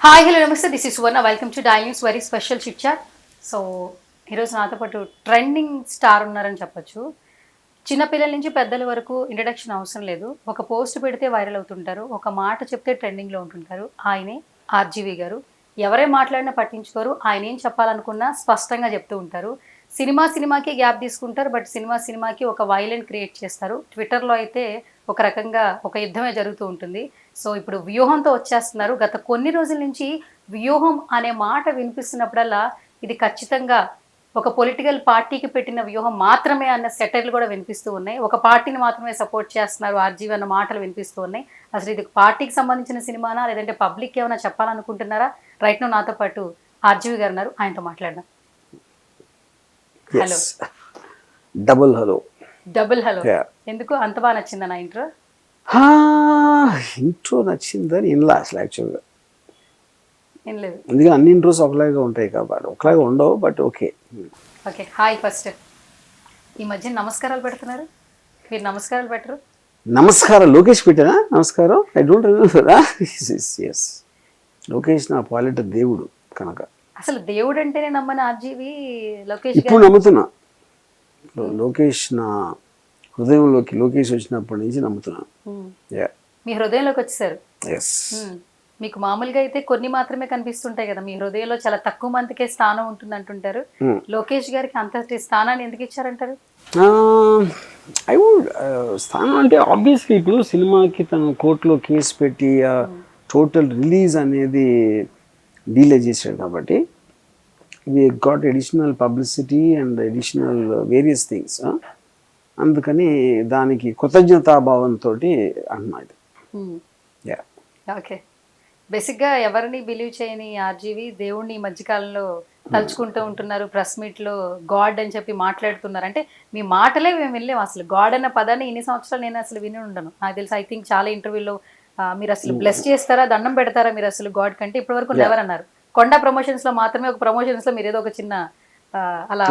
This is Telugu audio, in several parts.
హాయ్ హలో నమస్తే. This is Suvarna welcome to the news very special chit chat so ఈరోజు నాతో పాటు ట్రెండింగ్ స్టార్ ఉన్నారని చెప్పొచ్చు. చిన్నపిల్లల నుంచి పెద్దల వరకు ఇంట్రడక్షన్ అవసరం లేదు. ఒక పోస్ట్ పెడితే వైరల్ అవుతుంటారు. ఒక మాట చెప్తే ట్రెండింగ్లో ఉంటుంటారు. ఆయనే ఆర్జీవి గారు. ఎవరే మాట్లాడినా పట్టించుకోరు. ఆయన ఏం చెప్పాలనుకున్నా స్పష్టంగా చెప్తూ ఉంటారు. సినిమా సినిమాకి గ్యాప్ తీసుకుంటారు బట్ సినిమా సినిమాకి ఒక వైలెంట్ క్రియేట్ చేస్తారు. ట్విట్టర్లో అయితే ఒక రకంగా ఒక యుద్ధమే జరుగుతూ ఉంటుంది. సో ఇప్పుడు వ్యూహంతో వచ్చేస్తున్నారు. గత కొన్ని రోజుల నుంచి వ్యూహం అనే మాట వినిపిస్తున్నప్పుడల్లా ఇది ఖచ్చితంగా ఒక పొలిటికల్ పార్టీకి పెట్టిన వ్యూహం మాత్రమే అన్న సెటర్లు కూడా వినిపిస్తూ ఉన్నాయి. ఒక పార్టీని మాత్రమే సపోర్ట్ చేస్తున్నారు ఆర్జీవి అన్న మాటలు వినిపిస్తూ ఉన్నాయి. అసలు ఇది పార్టీకి సంబంధించిన సినిమానా లేదంటే పబ్లిక్ ఏమైనా చెప్పాలనుకుంటున్నారా? రైట్ నో నాతో పాటు ఆర్జీవి గారు ఉన్నారు. ఆయనతో మాట్లాడదాం. Hello double hello double hello. ఎందుకు? అంత బాగా నచ్చిందా నా ఇంట్రో ఇంట్రో నచ్చిందని ఇన్లా అసలు యాక్చువల్గా ఏం లేదు అందుకే అన్ని ఇంట్రోస్ ఒకలాగా ఉంటాయి కాబట్టి ఒకలాగా ఉండవు but okay okay hi first ఈ మధ్య నమస్కారాలు పెడుతున్నారు? మీరు నమస్కారాలు పెట్టరు? నమస్కారం లోకేష్ పెట్టానా? నమస్కారం? I don't remember yes Lokesh నా పాలిట దేవుడు కనుక. అసలు దేవుడు అంటేనే నమ్మని ఆర్జీవి లోకేష్ గారు? ఇప్పుడు నమ్ముతున్నా లోకేష్ నా హృదయంలోకి లోకేష్ వచ్చినప్పటి నుంచి నమ్ముతున్నా. మీ హృదయంలోకి వచ్చేసారు? ఎస్. మీకు మామూలుగా అయితే కొన్ని మాత్రమే కనిపిస్తుంటాయి కదా. మీ హృదయంలో చాలా తక్కువ మందికే స్థానం ఉంటుంది అంటుంటారు. లోకేష్ గారికి అంతటి స్థానాన్ని ఎందుకు ఇచ్చారంటారు? ఐ వుడ్ స్థానం అంటే ఆబ్వియస్లీ ఇప్పుడు సినిమాకి తను కోర్టులో కేసు పెట్టి టోటల్ రిలీజ్ అనేది డీలే చేశాడు కాబట్టి we got additional publicity and additional various things అందుకని దానికి కృతజ్ఞతాభావంతో ఇది. Hmm. యా ఓకే బేసిక్గా ఎవరిని బిలీవ్ చేయని ఆర్జీవి దేవుణ్ణి ఈ మధ్యకాలంలో తలుచుకుంటూ ఉంటున్నారు ప్రెస్ మీట్లో గాడ్ అని చెప్పి మాట్లాడుతున్నారు. అంటే మీ మాటలే మేము వెళ్ళాం అసలు. గాడ్ అన్న పదాన్ని ఇన్ని సంవత్సరాలు నేను అసలు విని ఉండను. నాకు తెలిసి ఐ థింక్ చాలా ఇంటర్వ్యూలో మీరు అసలు బ్లెస్ చేస్తారా దండం పెడతారా మీరు అసలు గాడ్ కంటే? ఇప్పటి వరకు నెవర్ అన్నారు. కొండ ప్రమోషన్స్లో మాత్రమే ఒక ప్రమోషన్స్లో మీరు ఏదో ఒక చిన్న అలా.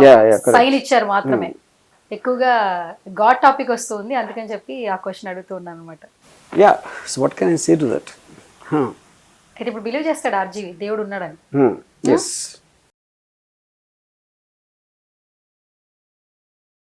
సైన్ ఇచ్చారు మాత్రమే. ఎక్కువగా గాడ్ టాపిక్ వస్తుంది అందుకని చెప్పి ఆ క్వశ్చన్ అడుగుతున్నాను అనమాట yeah so what can I say to that అయితే ఇప్పుడు బిలీవ్ చేస్తాడు ఆర్జీవి దేవుడు ఉన్నాడని. ఎస్